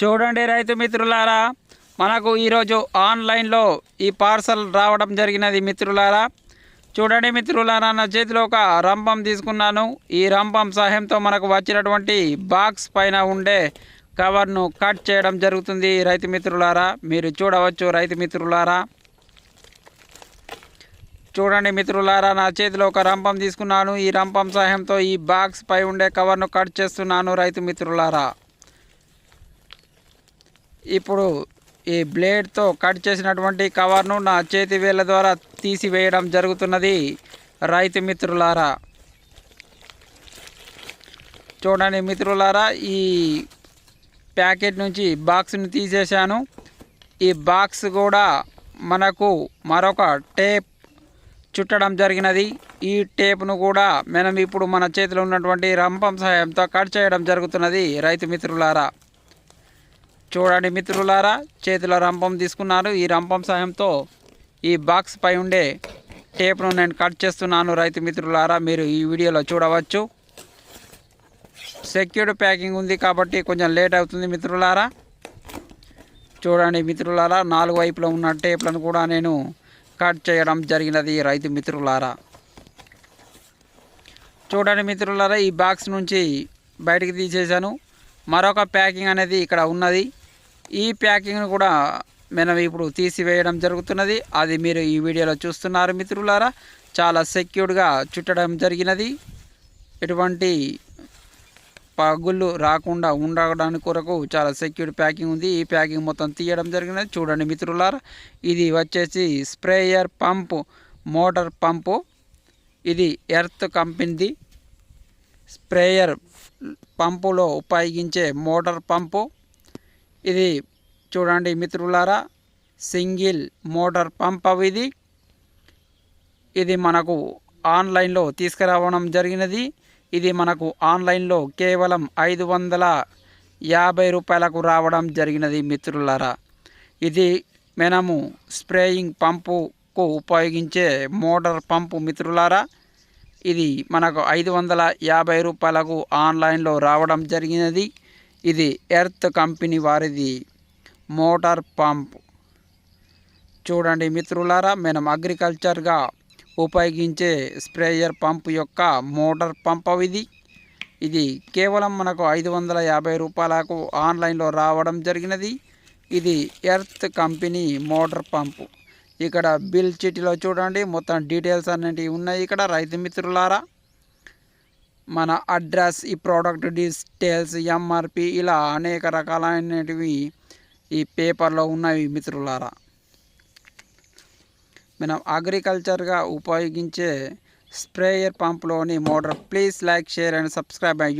చూడండి రైతు మిత్రులారా మనకు ఈరోజు ఆన్లైన్లో ఈ పార్సల్ రావడం జరిగినది మిత్రులారా. చూడండి మిత్రులారా నా చేతిలో ఒక రంపం తీసుకున్నాను. ఈ రంపం సహాయంతో మనకు వచ్చినటువంటి బాక్స్ పైన ఉండే కవర్ను కట్ చేయడం జరుగుతుంది రైతు మిత్రులారా. మీరు చూడవచ్చు రైతు మిత్రులారా. చూడండి మిత్రులారా నా చేతిలో ఒక రంపం తీసుకున్నాను. ఈ రంపం సహాయంతో ఈ బాక్స్ పై ఉండే కవర్ను కట్ చేస్తున్నాను రైతు మిత్రులారా. ఇప్పుడు ఈ బ్లేడ్తో కట్ చేసినటువంటి కవర్ను నా చేతి వేళ్ళ ద్వారా తీసివేయడం జరుగుతున్నది. రైతు మిత్రులారా చూడండి మిత్రులారా ఈ ప్యాకెట్ నుంచి బాక్స్ని తీసేశాను. ఈ బాక్స్ కూడా మనకు మరొక టేప్ చుట్టడం జరిగినది. ఈ టేప్ను కూడా మనం ఇప్పుడు మన చేతిలో ఉన్నటువంటి రంపం సహాయంతో కట్ చేయడం జరుగుతున్నది. రైతు మిత్రులారా చూడండి మిత్రులారా చేతిలో రంపం తీసుకున్నారు. ఈ రంపం సహాయంతో ఈ బాక్స్ పై ఉండే టేప్ను నేను కట్ చేస్తున్నాను రైతు మిత్రులారా మీరు ఈ వీడియోలో చూడవచ్చు. సెక్యూర్డ్ ప్యాకింగ్ ఉంది కాబట్టి కొంచెం లేట్ అవుతుంది మిత్రులారా. చూడండి మిత్రులారా నాలుగు వైపులో ఉన్న టేప్లను కూడా నేను కట్ చేయడం జరిగినది రైతు మిత్రులారా. చూడండి మిత్రులారా ఈ బాక్స్ నుంచి బయటికి తీసేశాను. మరొక ప్యాకింగ్ అనేది ఇక్కడ ఉన్నది. ఈ ప్యాకింగ్ను కూడా మనం ఇప్పుడు తీసివేయడం జరుగుతున్నది. అది మీరు ఈ వీడియోలో చూస్తున్నారు మిత్రులారా. చాలా సెక్యూర్డ్గా చుట్టడం జరిగినది. ఎటువంటి పగుళ్ళు రాకుండా ఉండడానికి కొరకు చాలా సెక్యూర్డ్ ప్యాకింగ్ ఉంది. ఈ ప్యాకింగ్ మొత్తం తీయడం జరిగినది చూడండి మిత్రులారా. ఇది వచ్చేసి స్ప్రేయర్ పంపు మోటార్ పంపు. ఇది ఎర్త్ కంపెనీది స్ప్రేయర్ పంపులో ఉపయోగించే మోటార్ పంపు. ఇది చూడండి మిత్రులారా సింగిల్ మోటార్ పంప్ అవి ఇది. ఇది మనకు ఆన్లైన్లో తీసుకురావడం జరిగినది. ఇది మనకు ఆన్లైన్లో కేవలం ఐదు వందల యాభై రూపాయలకు రావడం జరిగినది మిత్రులారా. ఇది మనము స్ప్రేయింగ్ పంపుకు ఉపయోగించే మోటార్ పంపు మిత్రులారా. ఇది మనకు ఐదు వందల యాభై రూపాయలకు ఆన్లైన్లో రావడం జరిగినది. ఇది ఎర్త్ కంపెనీ వారిది మోటార్ పంప్. చూడండి మిత్రులారా మనం అగ్రికల్చర్గా ఉపయోగించే స్ప్రేయర్ పంప్ యొక్క మోటార్ పంప్ ఇది. ఇది కేవలం మనకు ఐదు వందల యాభై రూపాయలకు ఆన్లైన్లో రావడం జరిగినది. ఇది ఎర్త్ కంపెనీ మోటార్ పంపు. ఇక్కడ బిల్ చిటిలో చూడండి మొత్తం డీటెయిల్స్ అనేటివి ఉన్నాయి ఇక్కడ రైతు మిత్రులారా. మన అడ్రస్ ఈ ప్రోడక్ట్ డీటెయిల్స్ ఎంఆర్పి ఇలా అనేక రకాలైనటివి ఈ పేపర్లో ఉన్నవి మిత్రులారా. మనం అగ్రికల్చర్గా ఉపయోగించే sprayer పంప్లోని motor. Please like share and subscribe.